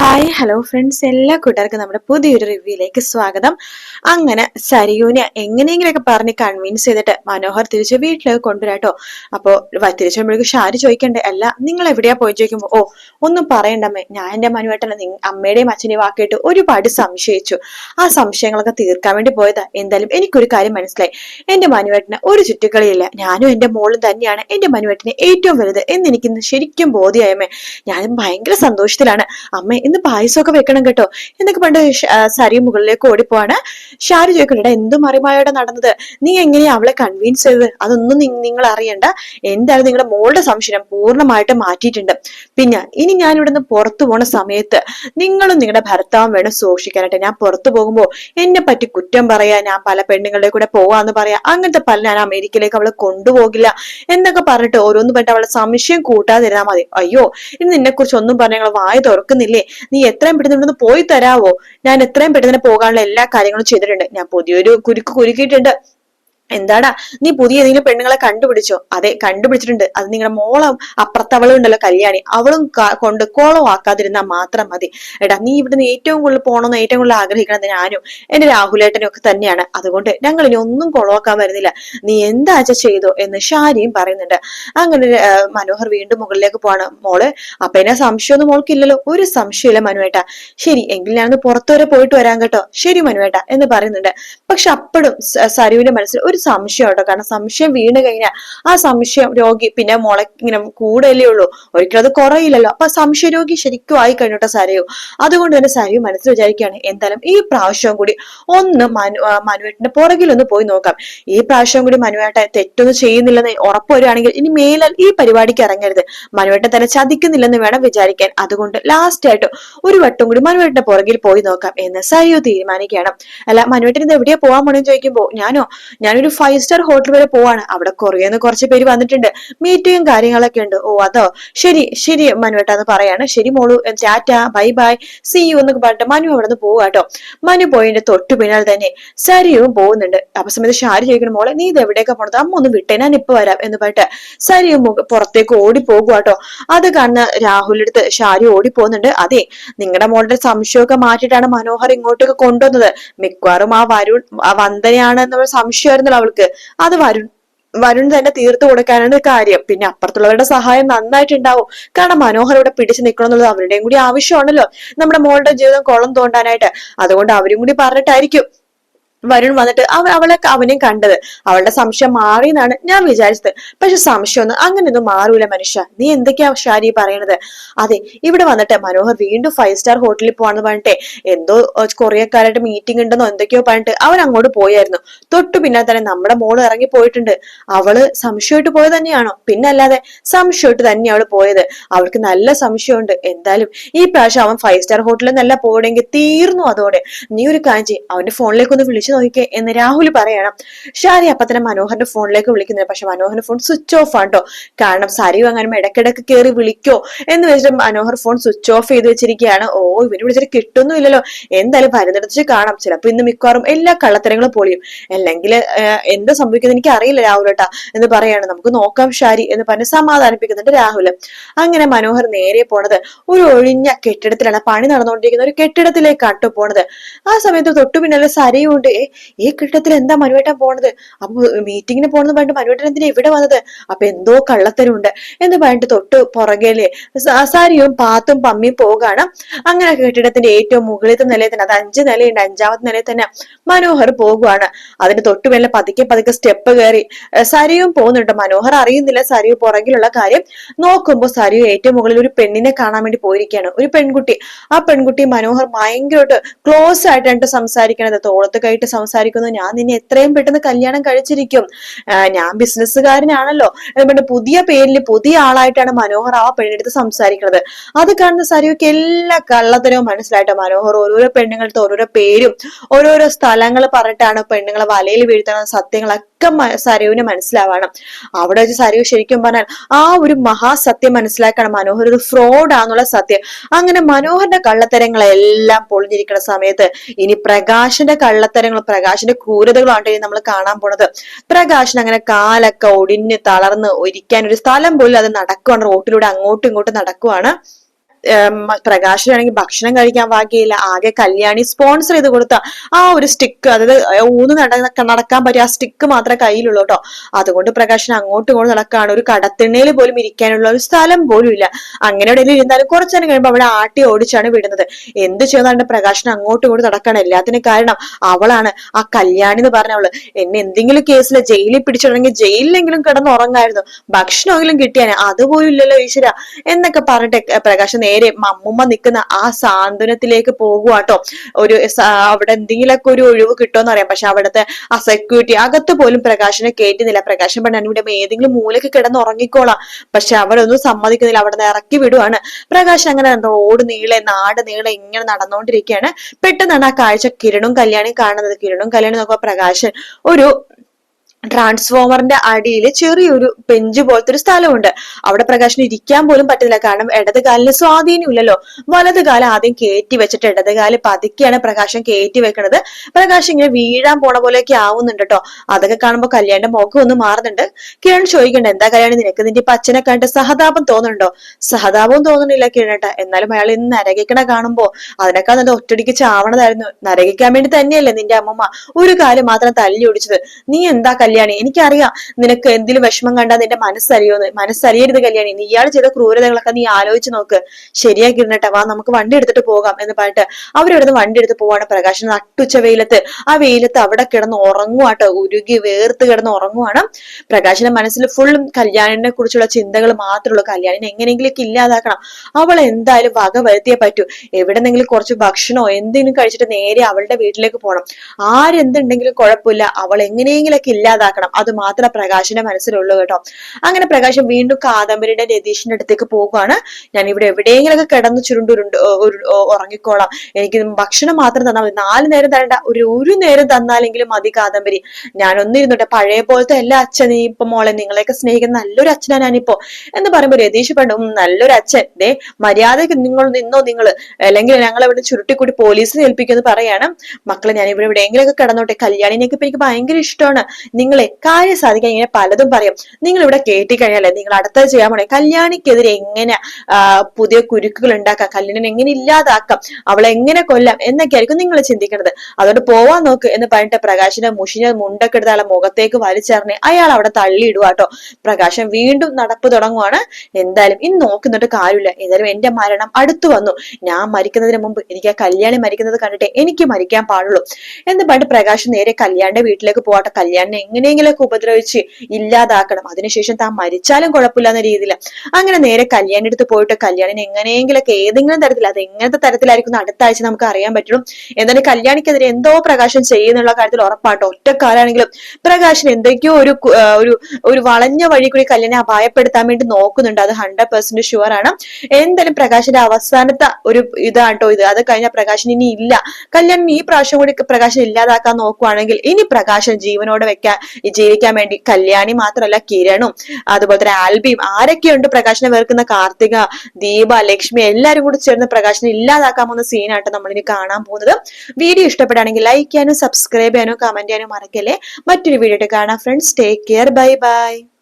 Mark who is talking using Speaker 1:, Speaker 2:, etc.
Speaker 1: Hi hello friends എല്ലാ കൂട്ടുകാർക്കും നമ്മുടെ പുതിയൊരു റിവ്യൂയിലേക്ക് സ്വാഗതം. അങ്ങനെ സരിയൂനെ എങ്ങനെയെങ്കിലൊക്കെ പറഞ്ഞ് കൺവിൻസ് ചെയ്തിട്ട് മനോഹർ തിരിച്ച് വീട്ടിലേക്ക് കൊണ്ടുവരാട്ടോ അപ്പോൾ തിരിച്ചു വരുമ്പോഴേക്കും ഷാരി ചോദിക്കണ്ടേ? അല്ല നിങ്ങൾ എവിടെയാ പോയി ചോദിക്കുമ്പോൾ ഓ ഒന്നും പറയണ്ടമ്മേ. ഞാൻ എന്റെ മനുവേട്ടനെ അമ്മയുടെയും അച്ഛനെയും വാക്കിയിട്ട് ഒരുപാട് സംശയിച്ചു. ആ സംശയങ്ങളൊക്കെ തീർക്കാൻ വേണ്ടി പോയതാ. എന്തായാലും എനിക്കൊരു കാര്യം മനസ്സിലായി. എന്റെ മനുവേട്ടന് ഒരു ചുറ്റുകളിയില്ല. ഞാനും എന്റെ മോളും തന്നെയാണ് എന്റെ മനുവേട്ടനെ ഏറ്റവും വലുത് എന്ന് എനിക്കിന്ന് ശരിക്കും ബോധ്യമായമ്മേ ഞാനും ഭയങ്കര സന്തോഷത്തിലാണ്. അമ്മ ഇന്ന് പായസമൊക്കെ വെക്കണം കേട്ടോ. എന്നൊക്കെ പണ്ട് സരി മുകളിലേക്ക് ഓടിപ്പോവാണ്. ഷാരി ചോദിക്കണ്ട എന്ത് മറിമായോടെ നടന്നത്? നീ എങ്ങനെയാ അവളെ കൺവിൻസ് ചെയ്തത്? അതൊന്നും നിങ്ങൾ അറിയണ്ട. എന്തായാലും നിങ്ങളുടെ മോളുടെ സംശയം പൂർണമായിട്ട് മാറ്റിയിട്ടുണ്ട്. പിന്നെ ഇനി ഞാൻ ഇവിടുന്ന് പുറത്തു പോണ സമയത്ത് നിങ്ങളും നിങ്ങളുടെ ഭർത്താവും വേണം സൂക്ഷിക്കാനായിട്ട്. ഞാൻ പുറത്തു പോകുമ്പോൾ എന്നെ പറ്റി കുറ്റം പറയാ ഞാൻ പല പെണ്ണുങ്ങളുടെ കൂടെ പോവാന്ന് പറയാ അങ്ങനത്തെ പല ഞാൻ അമേരിക്കയിലേക്ക് അവളെ കൊണ്ടുപോകില്ല എന്നൊക്കെ പറഞ്ഞിട്ട് ഓരോന്ന് പറ്റ അവളെ സംശയം കൂട്ടാതിരുന്നാ മതി. അയ്യോ ഇനി നിന്നെ കുറിച്ച് ഒന്നും പറഞ്ഞ വായ തുറക്കുന്നില്ലേ? നീ എത്രയും പെട്ടെന്ന് ഇവിടുന്ന് പോയി തരാവോ? ഞാൻ എത്രയും പെട്ടെന്ന് പോകാനുള്ള എല്ലാ കാര്യങ്ങളും ചെയ്തിട്ടുണ്ട്. ഞാൻ പുതിയൊരു കുരുക്ക് കുരുക്കിയിട്ടുണ്ട്. എന്താടാ നീ പുതിയ ഏതെങ്കിലും പെണ്ണുങ്ങളെ കണ്ടുപിടിച്ചോ? അതെ കണ്ടുപിടിച്ചിട്ടുണ്ട്. അത് നിങ്ങളുടെ മോളം അപ്പുറത്തവളും ഉണ്ടല്ലോ കല്യാണി. അവളും കൊണ്ട് കോളം ആക്കാതിരുന്നാൽ മാത്രം മതി. എടാ നീ ഇവിടുന്ന് ഏറ്റവും കൂടുതൽ പോകണമെന്ന് ഏറ്റവും കൂടുതൽ ആഗ്രഹിക്കണത് ഞാനും എന്റെ രാഹുലേട്ടനും ഒക്കെ തന്നെയാണ്. അതുകൊണ്ട് ഞങ്ങൾ ഇനി ഒന്നും കൊളവാക്കാൻ വരുന്നില്ല. നീ എന്താച്ച ചെയ്തോ എന്ന് ഷാരിയും പറയുന്നുണ്ട്. അങ്ങനെ മനോഹർ വീണ്ടും മുകളിലേക്ക് പോവാണ്. മോൾ അപ്പൊ എന്നെ സംശയമൊന്നും മോൾക്കില്ലല്ലോ. ഒരു സംശയമില്ല മനുവേട്ട. ശരി എങ്കിൽ ഞാനൊന്ന് പുറത്തുവരെ പോയിട്ട് വരാൻ കേട്ടോ. ശരി മനുവേട്ട എന്ന് പറയുന്നുണ്ട്. പക്ഷെ അപ്പോഴും സരുവിന്റെ മനസ്സിൽ ഒരു സംശയം കേട്ടോ. കാരണം സംശയം വീണ് കഴിഞ്ഞാൽ ആ സംശയം രോഗി പിന്നെ മുള ഇങ്ങനെ കൂടല്ലേ ഉള്ളൂ. ഒരിക്കലും അത് കുറയില്ലല്ലോ. അപ്പൊ സംശയ രോഗി ശരിക്കും ആയി കഴിഞ്ഞോട്ടെ സരയു. അതുകൊണ്ട് തന്നെ സരയു മനസ്സിൽ വിചാരിക്കുകയാണ് എന്തായാലും ഈ പ്രാവശ്യം കൂടി ഒന്ന് മനു മനുവേട്ടന്റെ പുറകിലൊന്ന് പോയി നോക്കാം. ഈ പ്രാവശ്യം കൂടി മനുവേട്ടൻ തെറ്റൊന്നും ചെയ്യുന്നില്ലെന്ന് ഉറപ്പ് വരികയാണെങ്കിൽ ഇനി മേലാൽ ഈ പരിപാടിക്ക് ഇറങ്ങരുത്. മനുവേട്ടൻ തന്നെ ചതിക്കുന്നില്ലെന്ന് വേണം വിചാരിക്കാൻ. അതുകൊണ്ട് ലാസ്റ്റ് ആയിട്ട് ഒരു വട്ടം കൂടി മനുവേട്ടന്റെ പുറകിൽ പോയി നോക്കാം എന്ന് സരയു തീരുമാനിക്കുകയാണ്. അല്ല മനുവേട്ടൻ ഇത് എവിടെയാ പോവാൻ പോണെന്ന് ചോദിക്കുമ്പോ ഞാനോ ഞാനൊരു ഫൈവ് സ്റ്റാർ ഹോട്ടൽ വരെ പോവാണ്. അവിടെ കൊറിയെന്ന് കുറച്ച് പേര് വന്നിട്ടുണ്ട്. മീറ്റിംഗും കാര്യങ്ങളൊക്കെ ഉണ്ട്. ഓ അതോ? ശരി ശരി മനുവേട്ട എന്ന് പറയാണ്. ശരി മോളു tata bye bye see you എന്നൊക്കെ പറഞ്ഞിട്ട് മനു അവിടെ നിന്ന് പോവാ കേട്ടോ മനു പോയിന്റെ തൊട്ടു പിന്നാലെ തന്നെ സരിയും പോകുന്നുണ്ട്. അപ്പൊ സമയത്ത് ഷാരി ചോദിക്കണം മോളെ നീ ഇത് എവിടെയൊക്കെ പോണത്? അമ്മ ഒന്ന് വിട്ടേ ഞാൻ ഇപ്പൊ വരാം എന്ന് പറഞ്ഞിട്ട് സരിയും പുറത്തേക്ക് ഓടി പോകുക കേട്ടോ അത് കാണുന്ന രാഹുലിന്റെ അടുത്ത് ഷാരി ഓടി പോകുന്നുണ്ട്. അതെ നിങ്ങളുടെ മോളുടെ സംശയമൊക്കെ മാറ്റിയിട്ടാണ് മനോഹർ ഇങ്ങോട്ടൊക്കെ കൊണ്ടുവന്നത്. മിക്കവാറും ആ വരുൺ വന്ദനയാണ് എന്നുള്ള സംശയമായിരുന്നല്ലോ അവൾക്ക്. അത് വരുൺ വരുൺ തന്നെ തീർത്തു കൊടുക്കാനാണ് കാര്യം. പിന്നെ അപ്പുറത്തുള്ളവരുടെ സഹായം നന്നായിട്ടുണ്ടാവും. കാരണം മനോഹർ ഇവിടെ പിടിച്ചു നിൽക്കണം എന്നുള്ളത് അവരുടെയും കൂടി ആവശ്യമാണല്ലോ. നമ്മുടെ മോളുടെ ജീവിതം കുളം തോണ്ടാനായിട്ട്. അതുകൊണ്ട് അവരും കൂടി പറഞ്ഞിട്ടായിരിക്കും. വരുൺ വന്നിട്ട് അവ അവളെ അവനെയും കണ്ടത്. അവളുടെ സംശയം മാറി എന്നാണ് ഞാൻ വിചാരിച്ചത്. പക്ഷെ സംശയമൊന്നും അങ്ങനെയൊന്നും മാറൂല മനുഷ്യ. നീ എന്തൊക്കെയാ ഷാരി പറയണത്? അതെ ഇവിടെ വന്നിട്ട് മനോഹർ വീണ്ടും ഫൈവ് സ്റ്റാർ ഹോട്ടലിൽ പോവാന്ന് പറഞ്ഞിട്ട് എന്തോ കൊറിയക്കാരായിട്ട് മീറ്റിംഗ് ഉണ്ടെന്നോ എന്തൊക്കെയോ പറഞ്ഞിട്ട് അവൻ അങ്ങോട്ട് പോയായിരുന്നു. തൊട്ടു പിന്നാലെ തന്നെ നമ്മുടെ മോൾ ഇറങ്ങി പോയിട്ടുണ്ട്. അവൾ സംശയമായിട്ട് പോയത് തന്നെയാണോ? പിന്നെ അല്ലാതെ സംശയമായിട്ട് തന്നെ അവൾ പോയത്. അവൾക്ക് നല്ല സംശയമുണ്ട്. എന്തായാലും ഈ പ്രാവശ്യം അവൻ ഫൈവ് സ്റ്റാർ ഹോട്ടലിൽ നല്ല പോകണമെങ്കിൽ തീർന്നു അതോടെ. നീ ഒരു കാഞ്ചി അവന്റെ ഫോണിലേക്ക് ഒന്ന് വിളിച്ചു നോക്കിക്കേ എന്ന് രാഹുൽ പറയണം. ഷാരി അപ്പൊ തന്നെ മനോഹറിന്റെ ഫോണിലേക്ക് വിളിക്കുന്നത്. പക്ഷെ മനോഹറിന്റെ ഫോൺ സ്വിച്ച് ഓഫ് ആണ്ടോ കാരണം സരിവ് അങ്ങനെ ഇടക്കിടക്ക് കയറി വിളിക്കോ എന്ന് വെച്ചിട്ട് മനോഹർ ഫോൺ സ്വിച്ച് ഓഫ് ചെയ്ത് വെച്ചിരിക്കുകയാണ്. ഓ ഇവന് വിളിച്ചിട്ട് കിട്ടുന്നുമില്ലല്ലോ. എന്തായാലും വരുന്നിടത്ത് കാണാം. ചിലപ്പോ ഇന്ന് മിക്കവാറും എല്ലാ കള്ളത്തരങ്ങളും പൊളിയും. അല്ലെങ്കിൽ എന്താ സംഭവിക്കുന്നത് എനിക്ക് അറിയില്ല രാഹുൽ ഏട്ടാ എന്ന് പറയാണ്. നമുക്ക് നോക്കാം ഷാരി എന്ന് പറഞ്ഞ് സമാധാനിപ്പിക്കുന്നുണ്ട് രാഹുൽ അങ്ങനെ മനോഹർ നേരെ പോണത് ഒരു ഒഴിഞ്ഞ കെട്ടിടത്തിലാണ്. പണി നടന്നുകൊണ്ടിരിക്കുന്ന ഒരു കെട്ടിടത്തിലേക്കാട്ടോ പോണത്. ആ സമയത്ത് തൊട്ടു പിന്നാലെ സരയുണ്ട്. ഏ ഈ കെട്ടിടത്തിൽ എന്താ മനുവേട്ടൻ പോണത്? അപ്പൊ മീറ്റിങ്ങിന് പോണെന്ന് പറഞ്ഞിട്ട് മനുവേട്ടൻ എന്തിനാ ഇവിടെ വന്നത്? അപ്പൊ എന്തോ കള്ളത്തരമുണ്ട് എന്ന് പറഞ്ഞിട്ട് തൊട്ട് പുറകിൽ സാരിയും പാത്തും പമ്മിയും പോകാണ് അങ്ങനെ കെട്ടിടത്തിന്റെ ഏറ്റവും മുകളിലത്തെ നിലയിൽ തന്നെ അത് അഞ്ച് നിലയുണ്ട് അഞ്ചാമത്തെ നിലയിൽ തന്നെ മനോഹർ പോകുവാണ്. അതിന് തൊട്ടു മേലെ പതുക്കെ പതുക്കെ സ്റ്റെപ്പ് കയറി. സരിയും പോകുന്നുണ്ട്. മനോഹർ അറിയുന്നില്ല സരിയു പുറകിലുള്ള കാര്യം. നോക്കുമ്പോ സരിയു ഏറ്റവും മുകളിൽ ഒരു പെണ്ണിനെ കാണാൻ വേണ്ടി പോയിരിക്കുകയാണ്. ഒരു പെൺകുട്ടി. ആ പെൺകുട്ടി മനോഹർ ഭയങ്കരമായിട്ട് ക്ലോസ് ആയിട്ടാണ് സംസാരിക്കണത്. തോളത്ത് കൈയിട്ട് സംസാരിക്കുന്നു ഞാൻ നിന്നെ എത്രയും പെട്ടെന്ന് കല്യാണം കഴിച്ചിരിക്കും. ഞാൻ ബിസിനസ്സുകാരനാണല്ലോ. എന്നിട്ട് പുതിയ പേരിൽ പുതിയ ആളായിട്ടാണ് മനോഹർ ആ പെണ്ണെടുത്ത് സംസാരിക്കുന്നത്. അത് കാണുന്ന സരിയൊക്കെ എല്ലാ കള്ളത്തരവും മനസ്സിലായിട്ട്? മനോഹർ ഓരോരോ പെണ്ണുങ്ങളുടെ ഓരോരോ പേരും ഓരോരോ സ്ഥലങ്ങൾ പറഞ്ഞിട്ടാണ് പെണ്ണുങ്ങളെ വലയിൽ വീഴ്ത്തണ സത്യങ്ങളൊക്കെ മ- സരയുവിന് മനസ്സിലാവണം. അവിടെ വെച്ച് സരയു ശരിക്കും പറഞ്ഞാൽ ആ ഒരു മഹാസത്യം മനസ്സിലാക്കണം. മനോഹർ ഒരു ഫ്രോഡ് ആന്നുള്ള സത്യം. അങ്ങനെ മനോഹറിന്റെ കള്ളത്തരങ്ങളെല്ലാം പൊളിഞ്ഞിരിക്കുന്ന സമയത്ത് ഇനി പ്രകാശിന്റെ കള്ളത്തരങ്ങൾ പ്രകാശിന്റെ ക്രൂരതകളാണ് ഇനി നമ്മൾ കാണാൻ പോണത്. പ്രകാശൻ അങ്ങനെ കാലൊക്കെ ഒടിഞ്ഞ് തളർന്ന് ഒരിക്കാൻ ഒരു സ്ഥലം പോലും അത് നടക്കുവാണ്. റോട്ടിലൂടെ അങ്ങോട്ടും ഇങ്ങോട്ടും നടക്കുവാണ്. പ്രകാശനാണെങ്കിൽ ഭക്ഷണം കഴിക്കാൻ ബാക്കിയില്ല ആകെ കല്യാണി സ്പോൺസർ ചെയ്ത് കൊടുത്ത ആ ഒരു സ്റ്റിക്ക് അതായത് ഊന്ന് നട നടക്കാൻ പറ്റിയ ആ സ്റ്റിക്ക് മാത്രമേ കയ്യിലുള്ളൂ കേട്ടോ. അതുകൊണ്ട് പ്രകാശൻ അങ്ങോട്ടും ഇങ്ങോട്ടും നടക്കാണ്. ഒരു കടത്തിണ്ണയിൽ പോലും ഇരിക്കാനുള്ള ഒരു സ്ഥലം പോലും ഇല്ല. അങ്ങനെ ഇടയിൽ ഇരുന്നാലും കുറച്ചേരം കഴിയുമ്പോൾ അവിടെ ആട്ടി ഓടിച്ചാണ് വിടുന്നത്. എന്ത് ചെയ്യുന്നതാണ് പ്രകാശൻ അങ്ങോട്ടും ഇങ്ങോട്ടും നടക്കാണ് എല്ലാത്തിനും കാരണം അവളാണ് ആ കല്യാണി എന്ന് പറഞ്ഞവൾ എന്നെ എന്തെങ്കിലും കേസിൽ ജയിലിൽ പിടിച്ചിടണമെങ്കിൽ ജയിലിലെങ്കിലും കിടന്നുറങ്ങായിരുന്നു. ഭക്ഷണമെങ്കിലും കിട്ടിയാനെ അതുപോലും ഇല്ലല്ലോ ഈശ്വര. എന്നൊക്കെ പറഞ്ഞിട്ട് പ്രകാശ് നേരെ അമ്മുമ്മ നിൽക്കുന്ന ആ സാന്ത്വനത്തിലേക്ക് പോകുവാട്ടോ. ഒരു അവിടെ എന്തെങ്കിലുമൊക്കെ ഒരു ഒഴിവ് കിട്ടുമെന്ന് അറിയാം പക്ഷെ അവിടുത്തെ ആ സെക്യൂരിറ്റി അകത്ത് പോലും പ്രകാശനെ കേട്ടുന്നില്ല പ്രകാശൻ ഇവിടെ ഏതെങ്കിലും മൂലക്ക് കിടന്ന് ഉറങ്ങിക്കോളാം. പക്ഷെ അവരൊന്നും സമ്മതിക്കുന്നില്ല. അവിടെ നിന്ന് ഇറക്കി വിടുവാണ്. പ്രകാശൻ അങ്ങനെ റോഡ് നീളെ നാട് നീളെ ഇങ്ങനെ നടന്നുകൊണ്ടിരിക്കുകയാണ് പെട്ടെന്നാണ് ആ കാഴ്ച കിരണും കല്യാണി കാണുന്നത്. കിരണും കല്യാണി നോക്കുമ്പോ പ്രകാശൻ ഒരു ട്രാൻസ്ഫോമറിന്റെ അടിയിൽ ചെറിയൊരു ബെഞ്ച് പോലത്തെ ഒരു സ്ഥലമുണ്ട്. അവിടെ പ്രകാശിന് ഇരിക്കാൻ പോലും പറ്റുന്നില്ല. കാരണം ഇടത് കാലിന് സ്വാധീനമില്ലല്ലോ. വലത് കാലം ആദ്യം കയറ്റി വെച്ചിട്ട് ഇടത് കാൽ പതുക്കെയാണ് പ്രകാശം കയറ്റി വെക്കുന്നത് പ്രകാശം ഇങ്ങനെ വീഴാൻ പോണ പോലെയൊക്കെ ആവുന്നുണ്ട് കേട്ടോ അതൊക്കെ കാണുമ്പോൾ കല്യാണിന്റെ മുഖം ഒന്ന് മാറുന്നുണ്ട്. കിരൺ ചോദിക്കണ്ട എന്താ കല്യാണി നിനക്ക് നിന്റെ ഇപ്പൊ അച്ഛനെ കണ്ടിട്ട് സഹതാപം തോന്നുന്നുണ്ടോ? സഹതാപവും തോന്നുന്നില്ല കിരണേട്ട. എന്നാലും അയാൾ ഇന്ന് നരകിക്കണ കാണുമ്പോ അതിനേക്കാൾ നല്ല ഒറ്റടിക്ക് ചാവണതായിരുന്നു. നരകിക്കാൻ വേണ്ടി തന്നെയല്ലേ നിന്റെ അമ്മമ്മ ഒരു കാലം മാത്രം തല്ലി ഓടിച്ചത് നീ എന്താ കല്യാണി. എനിക്കറിയാം നിനക്ക് എന്തിലും വിഷമം കണ്ടാൽ നിന്റെ മനസ്സറിയോന്ന് മനസ്സറിയരുത് കല്യാണി. നീ ഇയാൾ ചെയ്ത ക്രൂരതകളൊക്കെ നീ ആലോചിച്ച് നോക്ക്. ശരിയാക്കി ശരിയാക്കിയിരുന്നട്ടെ വാ നമുക്ക് വണ്ടി എടുത്തിട്ട് പോകാം എന്ന് പറഞ്ഞിട്ട് അവരിവിടുന്ന് വണ്ടി എടുത്ത് പോവാണ് പ്രകാശൻ നട്ടുച്ച വെയിലത്ത്. ആ വെയിലത്ത് അവിടെ കിടന്ന് ഉറങ്ങുവാട്ടോ. ഉരുകി വേർത്ത് കിടന്ന് ഉറങ്ങുവാണ് പ്രകാശിന്റെ മനസ്സിൽ ഫുള്ളും കല്യാണിനെ കുറിച്ചുള്ള ചിന്തകൾ മാത്രമേ ഉള്ളൂ. കല്യാണിനെ എങ്ങനെയെങ്കിലൊക്കെ ഇല്ലാതാക്കണം. അവൾ എന്തായാലും വക വരുത്തിയേ പറ്റൂ. എവിടെന്നെങ്കിലും കുറച്ച് ഭക്ഷണോ എന്തെങ്കിലും കഴിച്ചിട്ട് നേരെ അവളുടെ വീട്ടിലേക്ക് പോകണം ആരെന്തുണ്ടെങ്കിലും കുഴപ്പമില്ല. അവൾ എങ്ങനെയെങ്കിലൊക്കെ ഇല്ലാതെ ഇല്ലാതാക്കണം അത് മാത്രമേ പ്രകാശിന്റെ മനസ്സിലുള്ളൂ കേട്ടോ. അങ്ങനെ പ്രകാശം വീണ്ടും കാദംബരിയുടെ രതീഷിന്റെ അടുത്തേക്ക് പോവുകയാണ്. ഞാൻ ഇവിടെ എവിടെയെങ്കിലൊക്കെ കിടന്ന് ചുരുണ്ടുരുണ്ട് ഉറങ്ങിക്കോളാം. എനിക്ക് ഭക്ഷണം മാത്രം തന്നാൽ മതി. നാല് നേരം തരണ്ട. ഒരു ഒരു നേരം തന്നാലെങ്കിലും മതി കാദംബരി. ഞാൻ ഒന്നിരുന്നോട്ടെ പഴയ പോലത്തെ എല്ലാ അച്ഛൻ നീ ഇപ്പൊ മോളെ നിങ്ങളെയൊക്കെ സ്നേഹിക്കുന്ന നല്ലൊരു അച്ഛനാ ഞാനിപ്പോ. എന്ന് പറയുമ്പോൾ രതീഷ് പണ്ട് നല്ലൊരു അച്ഛൻ. ദേ മര്യാദയ്ക്ക് നിങ്ങൾ നിന്നോ നിങ്ങൾ അല്ലെങ്കിൽ ഞങ്ങൾ ഇവിടെ ചുരുട്ടിക്കൂടി പോലീസിനെ ഏൽപ്പിക്കുമെന്ന് പറയാണ്. മക്കളെ ഞാൻ ഇവിടെ എവിടെയെങ്കിലൊക്കെ കിടന്നോട്ടെ. കല്യാണിനെയൊക്കെ ഇപ്പൊ എനിക്ക് ഭയങ്കര ഇഷ്ടമാണ്. നിങ്ങളെ കാര്യം സാധിക്കാൻ ഇങ്ങനെ പലതും പറയും. നിങ്ങൾ ഇവിടെ കേട്ടി കഴിഞ്ഞാലേ നിങ്ങൾ അടുത്തത് ചെയ്യാൻ പോണേ? കല്യാണിക്കെതിരെ എങ്ങനെ പുതിയ കുരുക്കുകൾ ഉണ്ടാക്കാം? കല്യാണിനെ എങ്ങനെ ഇല്ലാതാക്കാം? അവളെ എങ്ങനെ കൊല്ലാം? എന്നൊക്കെ ആയിരിക്കും നിങ്ങൾ ചിന്തിക്കുന്നത് അതുകൊണ്ട് പോവാൻ നോക്ക് എന്ന് പറഞ്ഞിട്ട് പ്രകാശിനെ മുഷിഞ്ഞ മുണ്ടൊക്കെ എടുത്ത് ആളെ മുഖത്തേക്ക് വലിച്ചെറിഞ്ഞ് അയാൾ അവിടെ തള്ളിയിടുക കേട്ടോ. പ്രകാശം വീണ്ടും നടപ്പ് തുടങ്ങുവാണ്. എന്തായാലും ഇന്ന് നോക്കുന്നിട്ട് കാര്യമില്ല. എന്തായാലും എന്റെ മരണം അടുത്തു വന്നു. ഞാൻ മരിക്കുന്നതിന് മുമ്പ് എനിക്ക് ആ കല്യാണി മരിക്കുന്നത് കണ്ടിട്ട് എനിക്ക് മരിക്കാൻ പാടുള്ളൂ എന്ന് പറഞ്ഞിട്ട് പ്രകാശ് നേരെ കല്യാണിന്റെ വീട്ടിലേക്ക് പോവാട്ടെ. കല്യാണിനെ എങ്ങനെയെങ്കിലൊക്കെ ഉപദ്രവിച്ച് ഇല്ലാതാക്കണം. അതിനുശേഷം താൻ മരിച്ചാലും കുഴപ്പമില്ല എന്ന രീതിയിൽ അങ്ങനെ നേരെ കല്യാണി എടുത്ത് പോയിട്ട് കല്യാണിന് എങ്ങനെയെങ്കിലൊക്കെ ഏതെങ്കിലും തരത്തിൽ അത് എങ്ങനത്തെ തരത്തിലായിരിക്കും അടുത്ത ആഴ്ച നമുക്ക് അറിയാൻ പറ്റുള്ളൂ എന്തായാലും കല്യാണിക്കെതിരെ എന്തോ പ്രകാശം ചെയ്യുന്നുള്ള കാര്യത്തിൽ ഉറപ്പാട്ടോ. ഒറ്റക്കാലാണെങ്കിലും പ്രകാശൻ എന്തൊക്കെയോ ഒരു ഒരു ഒരു വളഞ്ഞ വഴി കൂടി കല്യാണെ അപായപ്പെടുത്താൻ വേണ്ടി നോക്കുന്നുണ്ട്. അത് ഹൺഡ്രഡ് പെർസെന്റ് ഷുവർ ആണ്. എന്തായാലും പ്രകാശിന്റെ അവസാനത്തെ ഒരു ഇതാട്ടോ ഇത്. അത് കഴിഞ്ഞാൽ പ്രകാശൻ ഇനി ഇല്ല. കല്യാണിന് ഈ പ്രാവശ്യം കൂടി പ്രകാശൻ ഇല്ലാതാക്കാൻ നോക്കുവാണെങ്കിൽ ഇനി പ്രകാശൻ ജീവനോടെ വെക്കാൻ ജീവിക്കാൻ വേണ്ടി കല്യാണി മാത്രമല്ല കിരണും അതുപോലെ തന്നെ ആൽബിയും ആരൊക്കെയുണ്ട് പ്രകാശനെ വേർക്കുന്ന കാർത്തിക ദീപ ലക്ഷ്മി എല്ലാവരും കൂടി ചേർന്ന് പ്രകാശനെ ഇല്ലാതാക്കാൻ പോകുന്ന സീനായിട്ട് നമ്മളിനി കാണാൻ പോകുന്നത്. വീഡിയോ ഇഷ്ടപ്പെടുകയാണെങ്കിൽ ലൈക്ക് ചെയ്യാനും സബ്സ്ക്രൈബ് ചെയ്യാനും കമന്റ് ചെയ്യാനും മറക്കല്ലേ? മറ്റൊരു വീഡിയോ കാണാം friends take care bye bye